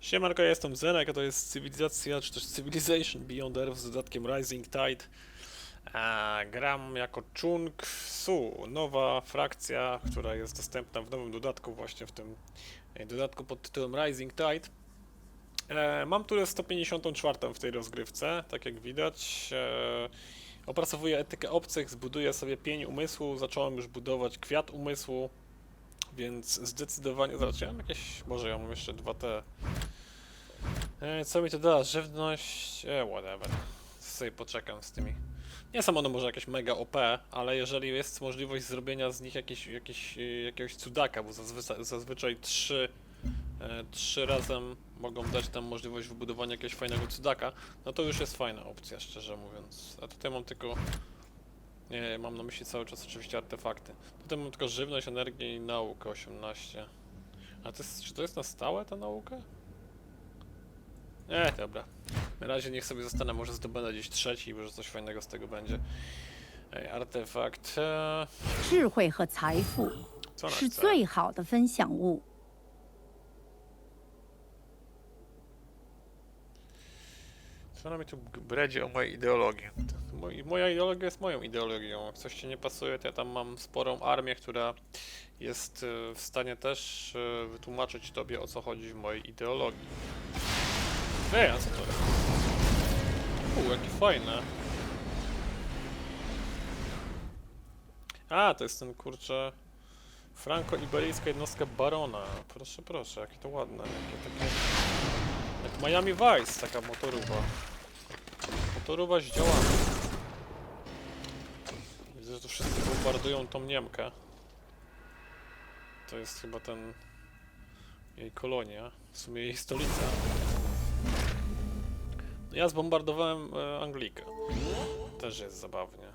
Siemanko, ja jestem Zenek, a to jest Cywilizacja, czy też Civilization Beyond Earth z dodatkiem Rising Tide. A, gram jako Chung Su, nowa frakcja, która jest dostępna w nowym dodatku, właśnie w tym e, dodatku pod tytułem Rising Tide. E, mam tu 154 w tej rozgrywce, tak jak widać. E, opracowuję etykę obcych, zbuduję sobie pień umysłu, zacząłem już budować kwiat umysłu, więc zdecydowanie, mam jakieś, może ja mam jeszcze dwa te E, co mi to da? Żywność? E, whatever. Sobie poczekam z tymi. Nie są one może jakieś mega OP, ale jeżeli jest możliwość zrobienia z nich jakiś, jakiś, e, jakiegoś cudaka, bo zazwyczaj, zazwyczaj trzy, e, trzy razem mogą dać tam możliwość wybudowania jakiegoś fajnego cudaka, no to już jest fajna opcja, szczerze mówiąc. A tutaj mam tylko... Nie, mam na myśli cały czas oczywiście artefakty. Tutaj mam tylko żywność, energię i naukę 18. A to jest, czy to jest na stałe ta nauka? E, dobra. Na razie niech sobie zostanę, może zdobędę gdzieś trzeci, może coś fajnego z tego będzie. Ej, artefakt. E, 智慧和财富 co ona 是 chce? 最好的分享物。 Co tu bredzi o mojej ideologii? Moja ideologia jest moją ideologią. Jak coś ci nie pasuje, to ja tam mam sporą armię, która jest e, w stanie też e, wytłumaczyć tobie o co chodzi w mojej ideologii. Ej, a co to jest? U, jakie fajne. A, to jest ten kurczę. Franko-iberyjska jednostka barona. Proszę, proszę, jakie to ładne. Jakie takie. Jak Miami Vice, taka motoruba. Motoruba zdziałana. Widzę, że tu wszyscy bombardują tą Niemkę. To jest chyba ten... jej kolonia, w sumie jej stolica. Ja zbombardowałem e, Anglikę. Też jest zabawnie.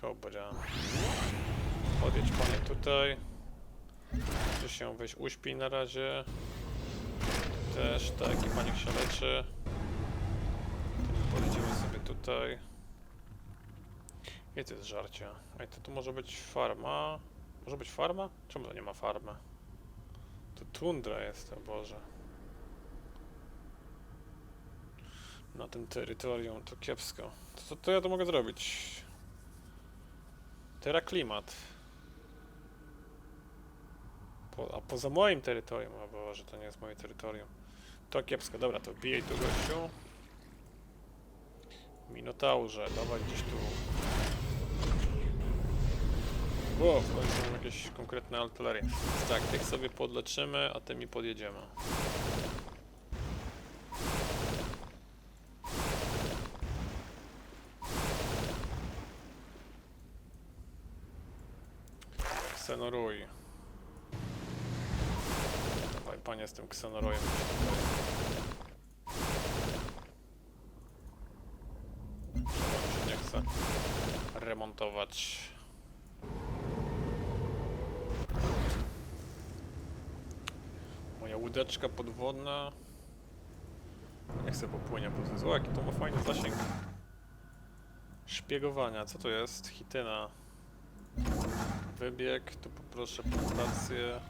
Kobra. Podjedź panie tutaj. Tu się weź uśpi na razie. Też tak, i paniek się leczy. Tutaj. To jest żarcie? Ej, to tu może być farma. Może być farma? Czemu to nie ma farmy? Tu tundra jest, o Boże. Na tym terytorium to kiepsko. To, to, to ja to mogę zrobić. Teraz klimat. Po, a poza moim terytorium, o Boże, to nie jest moje terytorium. To kiepsko, dobra, to bijej tu gościu. Minotaurze, dawaj gdzieś tu. O, w końcu mam jakieś konkretne artylerie. Tak, tych sobie podleczymy, a tymi podjedziemy. Ksenoruj. Dawaj, panie z tym ksenorujem. Czemu się nie chce remontować? Moja łódeczka podwodna. Nie chcę popłynie po. O, jaki to ma fajny zasięg. Szpiegowania, co to jest? Hityna. Wybieg, tu poproszę plantację.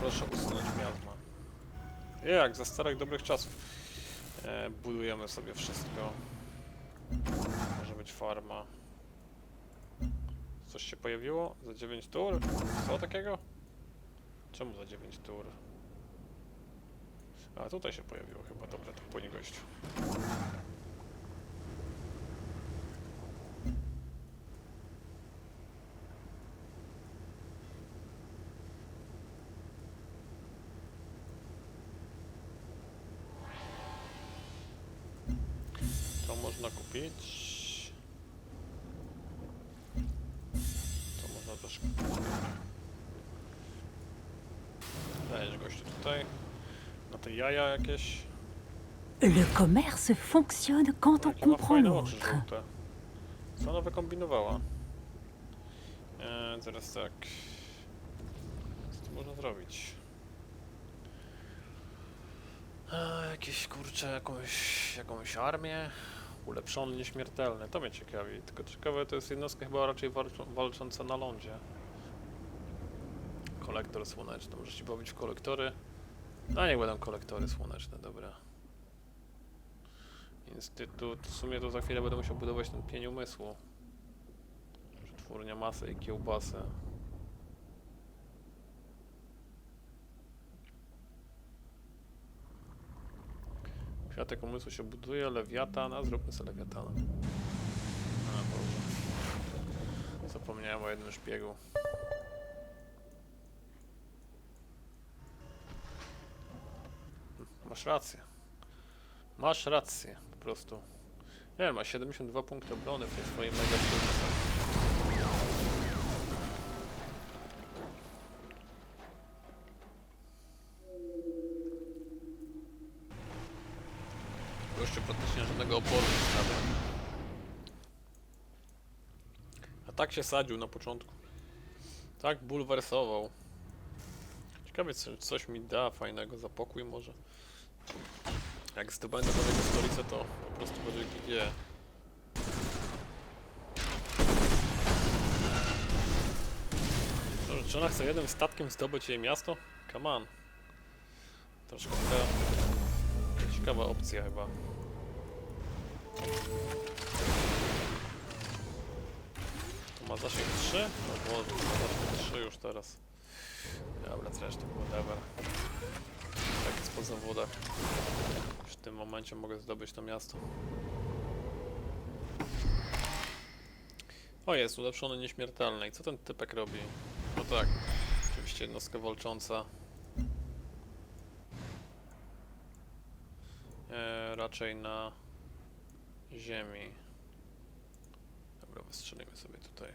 Proszę usunąć miasma. Jak, za starych dobrych czasów. E, budujemy sobie wszystko. Może być farma. Coś się pojawiło? Za 9 tur? Co takiego? Czemu za 9 tur? A tutaj się pojawiło chyba. Dobra, to płynie gościu. To można kupić. To można też kupić. Dajesz gościu tutaj. Na te jaja jakieś. Le commerce fonctionne quand on Jakie ma comprend fajne oczy l'autre. żółte. Co ona wykombinowała? Eee, teraz tak. Co tu można zrobić? A, jakieś kurczę, jakąś, jakąś armię. Ulepszony, nieśmiertelny. To mnie ciekawi. Tylko ciekawe, to jest jednostka chyba raczej walczą, walcząca na lądzie. Kolektor słoneczny. Może się bawić w kolektory. A niech będą kolektory słoneczne, dobra. Instytut, w sumie to za chwilę będę musiał budować ten pień umysłu. Przetwórnia masy i kiełbasę. Kwiatek umysłu się buduje, lewiatana, zróbmy sobie lewiatana. A Boże. Zapomniałem o jednym szpiegu. Masz rację. Masz rację, po prostu. Nie wiem, ma 72 punkty obrony w tej swojej mega sztuce. Gościu praktycznie żadnego oporu nie stawia. A tak się sadził na początku. Tak bulwersował. Ciekawe, czy coś mi da fajnego za pokój może. Jak zdobędę nowego stolicę, to po prostu będzie. Dobrze, Czy ona chce jednym statkiem zdobyć jej miasto? Come on. Troszkę ciekawa opcja chyba. To ma zasięg 3? No ma zasięg 3 już teraz. Dobra, zresztą whatever. Tak jest po zawodach. Już w tym momencie mogę zdobyć to miasto. O jest, ulepszony nieśmiertelny. I co ten typek robi? No tak, oczywiście jednostka walcząca. E, raczej na ziemi. Dobra, wystrzelimy sobie tutaj.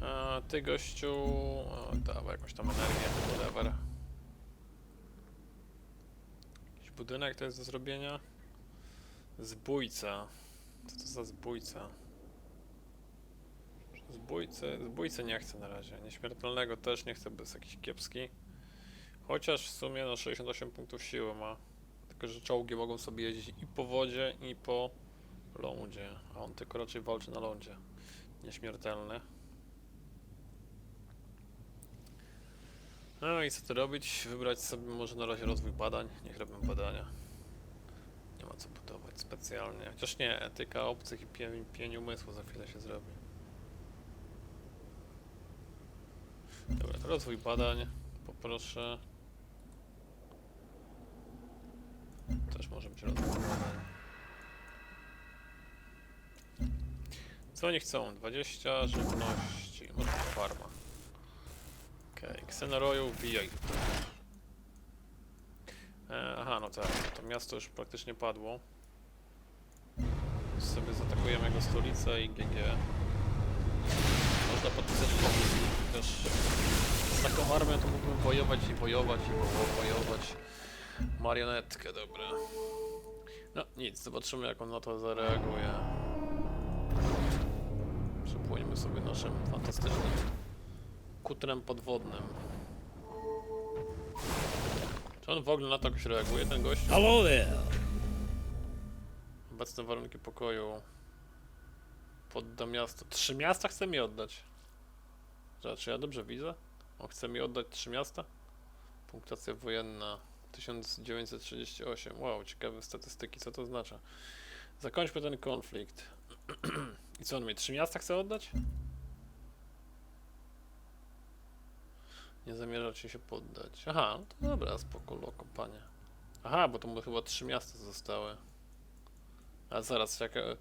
A ty gościu... O, dawaj jakąś tam energię, whatever. Jakiś budynek to jest do zrobienia? Zbójca. Co to za zbójca? Zbójcy, zbójcy nie chcę na razie. Nieśmiertelnego też nie chcę, bo jest jakiś kiepski. Chociaż w sumie no 68 punktów siły ma. Tylko, że czołgi mogą sobie jeździć i po wodzie, i po lądzie. A on tylko raczej walczy na lądzie. Nieśmiertelny. No i co tu robić? Wybrać sobie może na razie rozwój badań. Niech robią badania. Nie ma co budować specjalnie. Chociaż nie, etyka obcych i pień, umysłu za chwilę się zrobi. Dobra, to rozwój badań. Poproszę. Też może być badań. Co oni chcą? 20 żywności. Może być farma. Okej, okay. Ksenoroju, wbijaj. E, aha, no tak, to miasto już praktycznie padło. Sobie zaatakujemy jego stolicę i GG. Można podpisać pomysł, też z taką armią to mógłbym wojować i wojować i wo- wojować. Marionetkę, dobra. No nic, zobaczymy jak on na to zareaguje. Przepłyniemy sobie naszym fantastycznym kutrem podwodnym. Czy on w ogóle na to jakoś reaguje, ten gość? Hello there. Obecne warunki pokoju. Podda miasto. Trzy miasta chce mi oddać. Czy ja dobrze widzę? On chce mi oddać trzy miasta? Punktacja wojenna 1938. Wow, ciekawe statystyki, co to oznacza. Zakończmy ten konflikt. I co on mi? Trzy miasta chce oddać? Nie zamierza ci się poddać. Aha, no to dobra, spoko, loko, panie. Aha, bo to mu chyba trzy miasta zostały. A zaraz, jak e,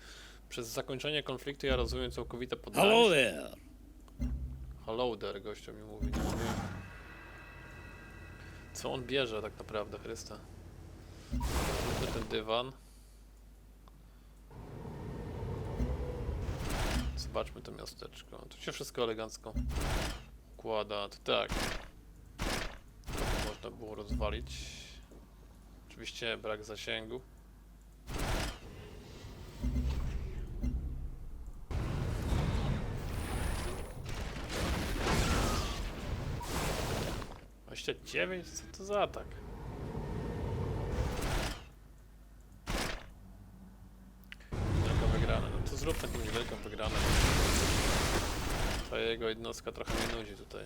przez zakończenie konfliktu ja rozumiem całkowite poddanie. Hello there. Hello there, gościu mi mówi. Nie mówię. Co on bierze tak naprawdę, Chrysta? Ten dywan. Zobaczmy to miasteczko. Tu się wszystko elegancko układa. To tak. To można było rozwalić. Oczywiście brak zasięgu. 29? Co to za atak? Wielka wygrana. No to zrób jakąś wielką wygranę. Ta jego jednostka trochę mnie nudzi tutaj.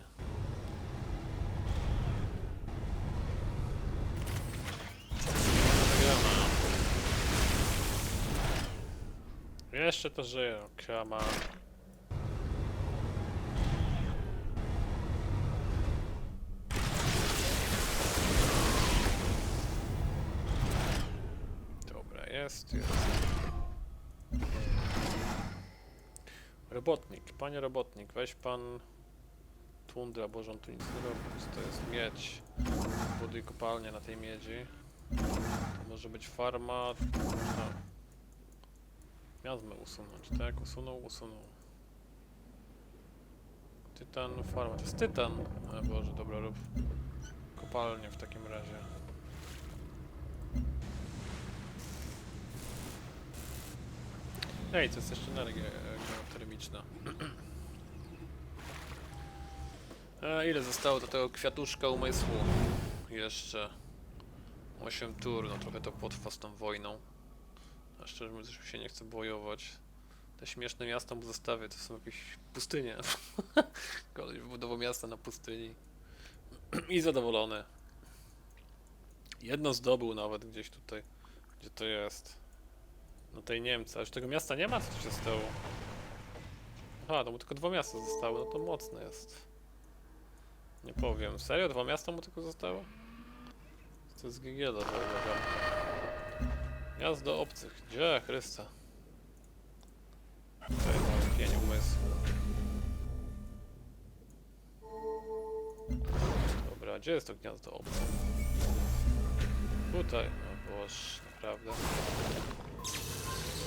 Wygrana. Jeszcze to żyje. Come on. Jest, jest. Robotnik, panie robotnik, weź pan tundra, bo on tu nic nie robi. To jest miedź. Buduj kopalnię na tej miedzi. To może być farma. Miazmę usunąć, tak? Usunął, usunął. Tytan, farma. To jest tytan! O Boże, dobra, rób kopalnię w takim razie. Ej, to jest jeszcze energia e, geotermiczna. A ile zostało do tego kwiatuszka umysłu? Jeszcze 8 tur, no trochę to potrwa z tą wojną. A szczerze mówiąc, już mi się nie chce bojować. Te śmieszne miasta mu zostawię, to są jakieś pustynie. Koleś wybudował miasta na pustyni. I zadowolony. Jedno zdobył nawet gdzieś tutaj. Gdzie to jest? No tej Niemca. Już tego miasta nie ma? Co się stało? Aha, to mu tylko dwa miasta zostały, no to mocne jest. Nie powiem. Serio? Dwa miasta mu tylko zostało? To jest do tego. Gniazdo obcych. Gdzie? Chrysta. Tutaj mamy pień umysłu. Dobra, gdzie jest to gniazdo obcych? Tutaj. No boż, naprawdę.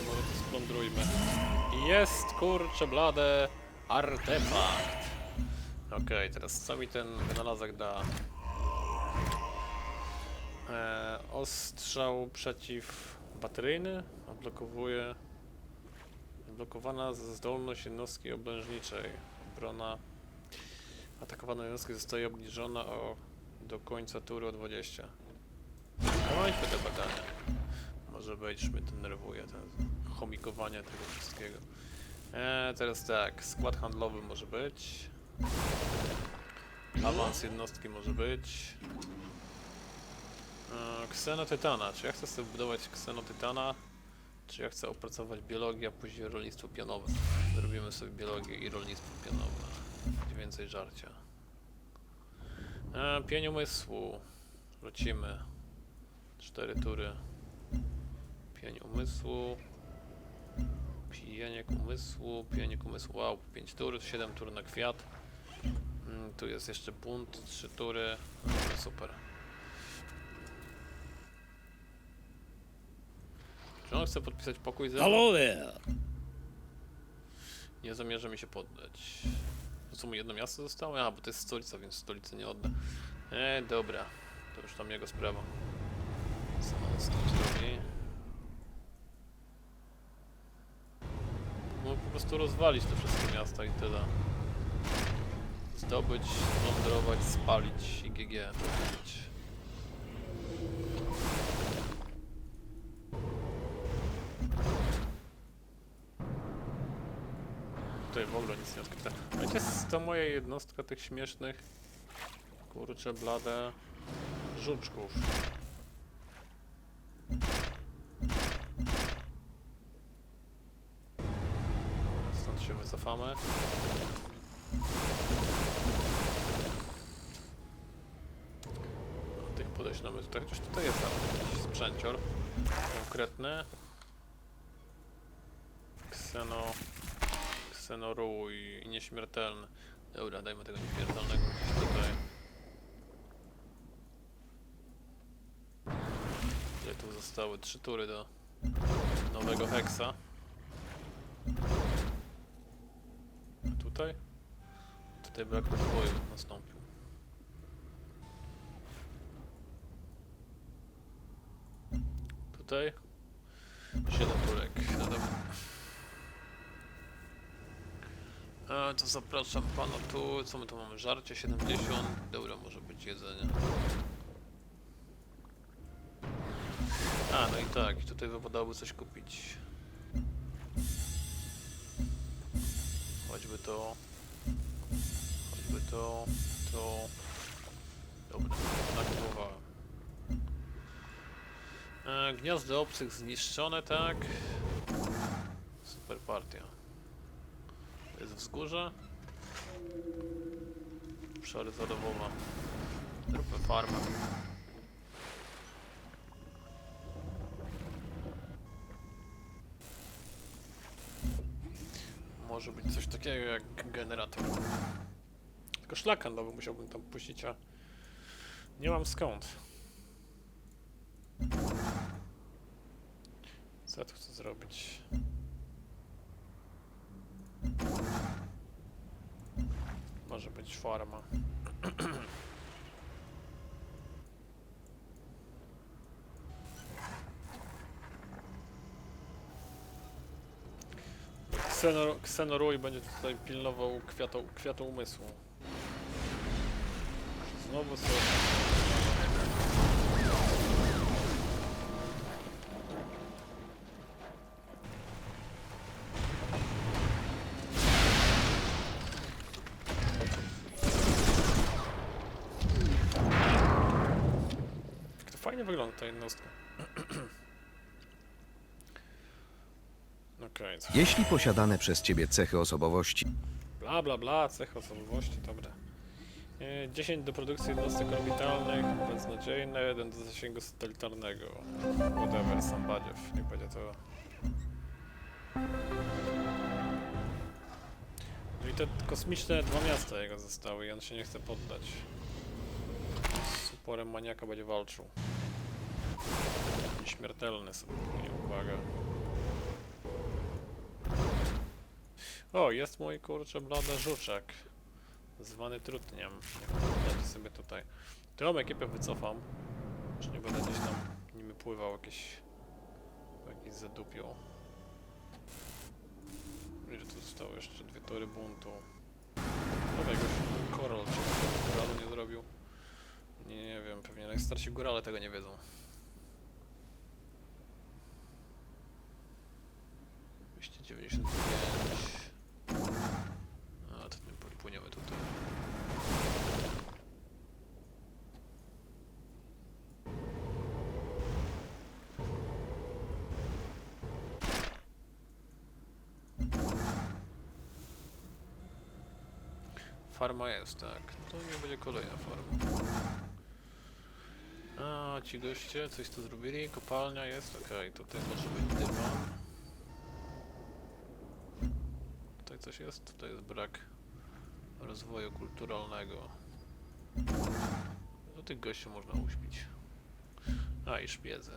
Może to splądrujmy. Jest, kurcze blade, artefakt. Okej, teraz co mi ten wynalazek da? E, ostrzał przeciwbateryjny odblokowuje blokowana zdolność jednostki oblężniczej. Obrona atakowana jednostka zostaje obniżona o, do końca tury o 20. Kończmy te badania. Może być, już mnie denerwuje ten tego wszystkiego. E, teraz tak, skład handlowy może być. Awans jednostki może być. E, Ksenotytana. Czy ja chcę sobie budować ksenotytana? Czy ja chcę opracować biologię, a później rolnictwo pionowe? Zrobimy sobie biologię i rolnictwo pionowe. Będzie więcej żarcia. E, pień umysłu. Lecimy. Cztery tury. Pień umysłu. Pijaniek umysłu. Pijaniek umysłu. Wow, 5 tur, 7 tur na kwiat. Mm, tu jest jeszcze bunt, 3 tury. No, super. Czy on chce podpisać pokój ze mną? Hello there. Nie zamierza mi się poddać. To co mu jedno miasto zostało? A, bo to jest stolica, więc stolicy nie odda. E, dobra. To już tam jego sprawa. Co on z tym No po prostu rozwalić te wszystkie miasta i tyle. Zdobyć, plądrować, spalić i GG. Tutaj w ogóle nic nie odkryte. A gdzie jest to moja jednostka tych śmiesznych kurcze blade żuczków? Stąd Do tych podejść mamy tutaj, chociaż tutaj jest nawet jakiś sprzęcior konkretny. Kseno... Ksenoruj i nieśmiertelny. Dobra, dajmy tego nieśmiertelnego gdzieś tutaj. Ile tu zostały? Trzy tury do nowego heksa. Tutaj? Tutaj brak rozwoju nastąpił. Tutaj? Siedem turek. No dobra. E, to zapraszam pana tu. Co my tu mamy? Żarcie 70. Dobra, może być jedzenie. A, no i tak, tutaj wypadałoby coś kupić. Choćby to. Choćby to. To. Dobra, nakupowałem. E, gniazdo obcych zniszczone, tak. Super partia. Jest wzgórze. Obszary zadowowa. Zróbmy farmę. Może być coś takiego jak generator. Tylko szlak handlowy musiałbym tam puścić, a nie mam skąd. Co ja tu chcę zrobić? Może być farma. Ksenor, Ksenorui będzie tutaj pilnował kwiatu, kwiatu umysłu. Znowu sobie. Fajnie wygląda ta jednostka. Co Jeśli posiadane przez ciebie cechy osobowości Bla bla bla, cech osobowości, dobra. E, 10 do produkcji jednostek orbitalnych, beznadziejne, 1 do zasięgu satelitarnego. Whatever, sam badziew, niech będzie to. No i te kosmiczne dwa miasta jego zostały i on się nie chce poddać. Z uporem maniaka będzie walczył. Nieśmiertelny sobie, nie uwaga. O, jest mój kurczę blady żuczek. Zwany trutniem. Dajcie sobie tutaj. Tą ekipę wycofam. Już nie będę gdzieś tam nimi pływał jakieś... Jakieś zadupią. Ile tu zostało jeszcze? Dwie tory buntu. Dobra, jakoś Korol czy Koralu nie zrobił. Nie, nie wiem, pewnie najstarsi górale tego nie wiedzą. 295 A, to nie płyniemy tutaj. Farma jest, tak. To nie będzie kolejna farma. A, ci goście coś tu zrobili. Kopalnia jest, okej. Tutaj może być dywan. Tutaj coś jest, tutaj jest brak rozwoju kulturalnego. Do tych gości można uśpić. A i szpiedzę.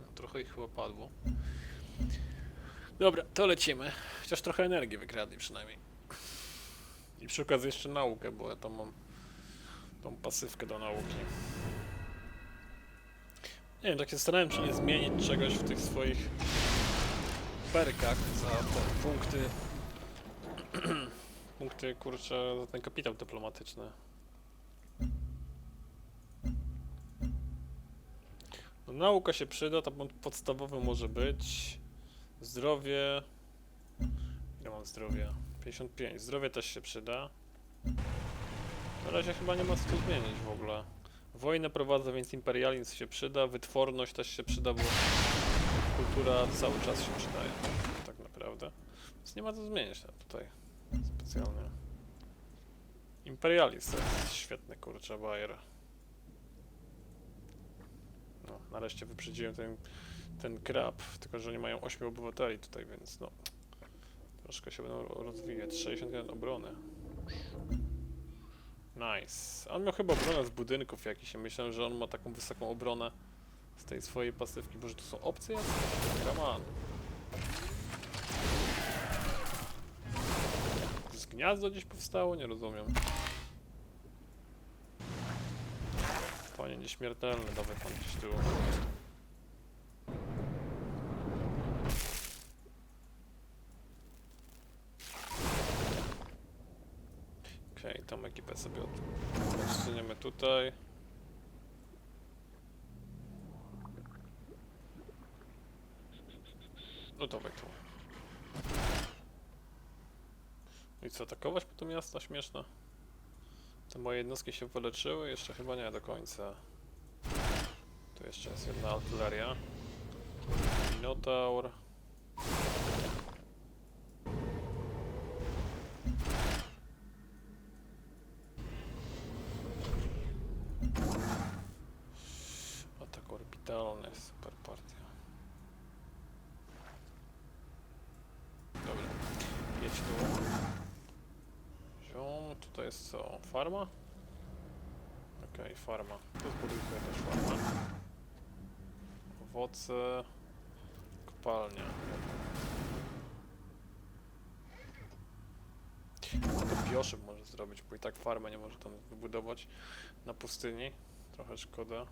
No, trochę ich chyba padło. Dobra, to lecimy. Chociaż trochę energii wykradli przynajmniej. I przy okazji jeszcze naukę, bo ja tam mam tą pasywkę do nauki. Nie wiem, tak się starałem, czy nie zmienić czegoś w tych swoich perkach za te punkty. punkty kurczę za ten kapitał dyplomatyczny. No, nauka się przyda, to pod- podstawowy może być. Zdrowie. Ile mam zdrowia? 55. Zdrowie też się przyda. Na razie chyba nie ma co tu zmienić w ogóle. Wojnę prowadzę, więc imperializm się przyda. Wytworność też się przyda, bo kultura cały czas się przydaje. Tak naprawdę. Więc nie ma co zmieniać tam tutaj specjalnie. Imperializm to jest świetny kurczę bajer. No, nareszcie wyprzedziłem ten, ten krab, tylko że nie mają 8 obywateli tutaj, więc no. Troszkę się będą ro- rozwijać. 61 obrony. Nice. On miał chyba obronę z budynków jakiś. Ja myślałem, że on ma taką wysoką obronę z tej swojej pasywki. Boże, tu są opcje? Come. Z gniazdo gdzieś powstało? Nie rozumiem. Panie nieśmiertelny, dawaj pan gdzieś tu. Okej, tą ekipę sobie od... tutaj. No dawaj tu. I co, atakować po to miasta śmieszne? Te moje jednostki się wyleczyły? Jeszcze chyba nie do końca. Tu jeszcze jest jedna artyleria. Minotaur. Atak orbitalny, super partia. Dobra, jedź tu. Ziom, tutaj jest co? Farma? Okej, farma. Tu zbuduj też farmę. Owoce. Kopalnia. To może zrobić, bo i tak farmę nie może tam wybudować na pustyni. Trochę szkoda.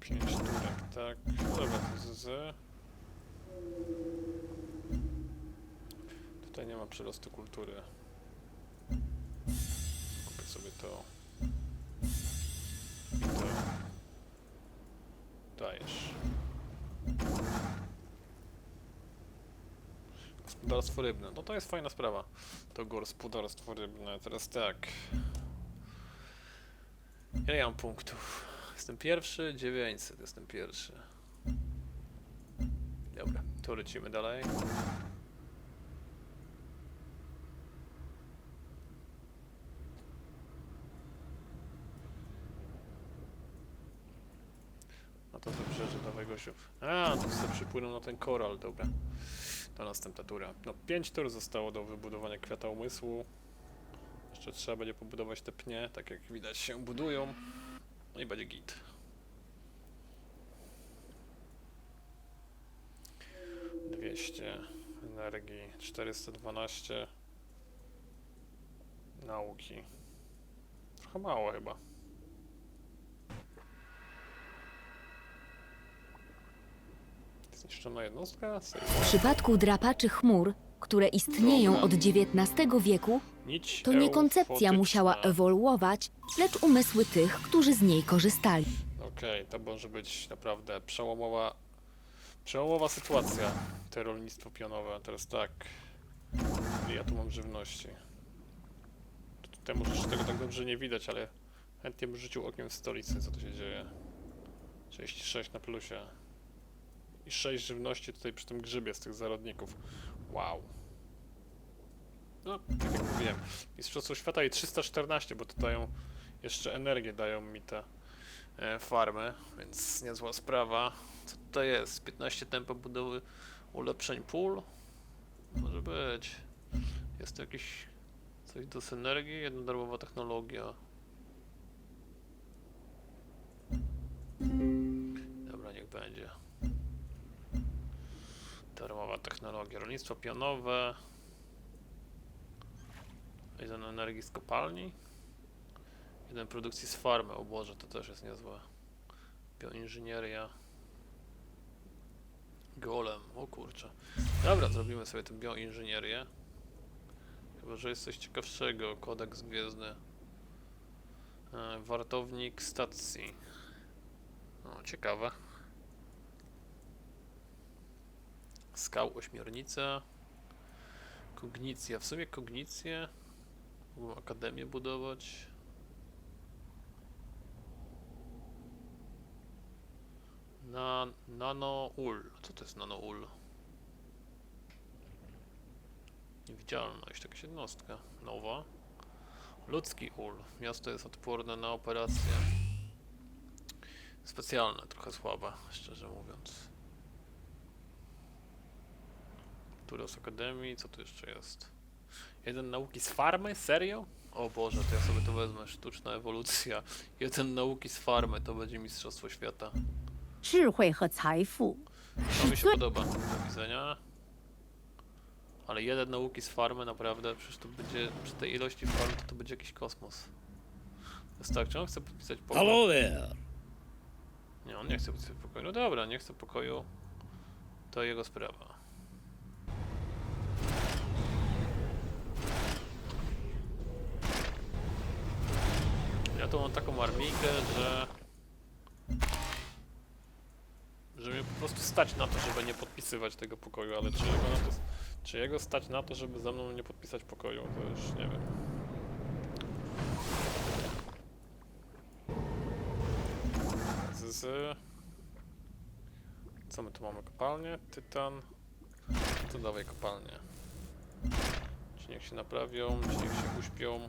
Pięć turek, tak. Dobra, to z, z. Przyrostu kultury. Kupię sobie to. I to. Dajesz. Gospodarstwo rybne. No to jest fajna sprawa. To gospodarstwo rybne. Teraz tak. Ile ja mam punktów? Jestem pierwszy, 900 jestem pierwszy. Dobra, to lecimy dalej. To wybrzeże, dawaj gościu. A, tu sobie przypłynął na ten koral, dobra. To następna tura. No, 5 tur zostało do wybudowania kwiata umysłu. Jeszcze trzeba będzie pobudować te pnie, tak jak widać się budują. No i będzie git. Dwieście energii, 412 nauki. Trochę mało chyba. Zniszczona jednostka? Save. W przypadku drapaczy chmur, które istnieją od XIX wieku, Nić to nie koncepcja eufotyczna. musiała ewoluować, lecz umysły tych, którzy z niej korzystali. Okej, to może być naprawdę przełomowa, przełomowa sytuacja, te rolnictwo pionowe. Teraz tak, ile ja tu mam żywności? Tutaj może jeszcze tego tak dobrze nie widać, ale chętnie bym rzucił okiem w stolicy, co tu się dzieje. 36 na plusie. I 6 żywności tutaj przy tym grzybie z tych zarodników. Wow. No, tak jak mówiłem, Mistrzostwo Świata i 314, bo to dają jeszcze energię, dają mi te e, farmy, więc niezła sprawa. Co tutaj jest? 15 tempa budowy ulepszeń pól? Może być. Jest to jakieś coś do synergii? Jedna darmowa technologia. Dobra, niech będzie. Darmowa technologia. Rolnictwo pionowe. Jeden energii z kopalni. Jeden produkcji z farmy, o Boże, to też jest niezłe. Bioinżynieria. Golem, o kurczę. Dobra, zrobimy sobie tę bioinżynierię. Chyba, że jest coś ciekawszego. Kodeks gwiezdny. E, wartownik stacji. O, ciekawe. Skał ośmiornica. Kognicja. W sumie kognicję. Mógłbym akademię budować. Na, nano-ul. Co to jest nano-ul? Niewidzialność, jakaś jednostka nowa. Ludzki ul. Miasto jest odporne na operacje. Specjalne, trochę słabe, szczerze mówiąc. Kultura z Akademii, co tu jeszcze jest? Jeden nauki z farmy? Serio? O Boże, to ja sobie to wezmę. Sztuczna ewolucja. Jeden nauki z farmy, to będzie Mistrzostwo Świata. 智慧和财富 To mi się podoba. Do widzenia. Ale jeden nauki z farmy naprawdę, przecież to będzie, przy tej ilości farm to, to będzie jakiś kosmos. Jest tak, czy on chce podpisać pokój? Hello there. Nie, on nie chce podpisać pokoju. No dobra, nie chce pokoju. To jego sprawa. Tu mam taką armijkę, że... Że mnie po prostu stać na to, żeby nie podpisywać tego pokoju, ale czy jego, to, czy jego stać na to, żeby ze mną nie podpisać pokoju, to już nie wiem. Z... Co my tu mamy? Kopalnię? Tytan. To dawaj kopalnię. Czy niech się naprawią, czy niech się uśpią.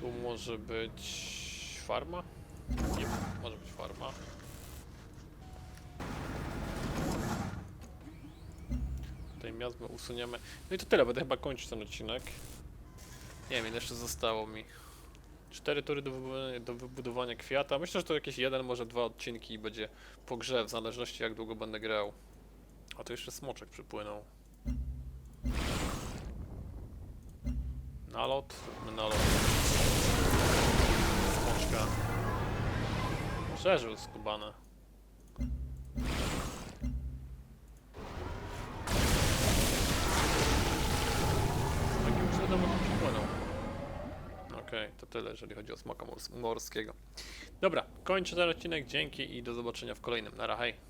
Tu może być farma? Nie, może być farma. Tutaj miazmę usuniemy. No i to tyle, będę chyba kończyć ten odcinek. Nie wiem, ile jeszcze zostało mi. Cztery tury do wybudowania, do wybudowania kwiata. Myślę, że to jakieś jeden, może dwa odcinki i będzie po grze, w zależności jak długo będę grał. A to jeszcze smoczek przypłynął. Nalot? Nalot. Smoczka. Przeżył skubane. Takim cudem on przypłynął. Okej, to tyle, jeżeli chodzi o smoka mors morskiego. Dobra, kończę ten odcinek. Dzięki i do zobaczenia w kolejnym. Na hej.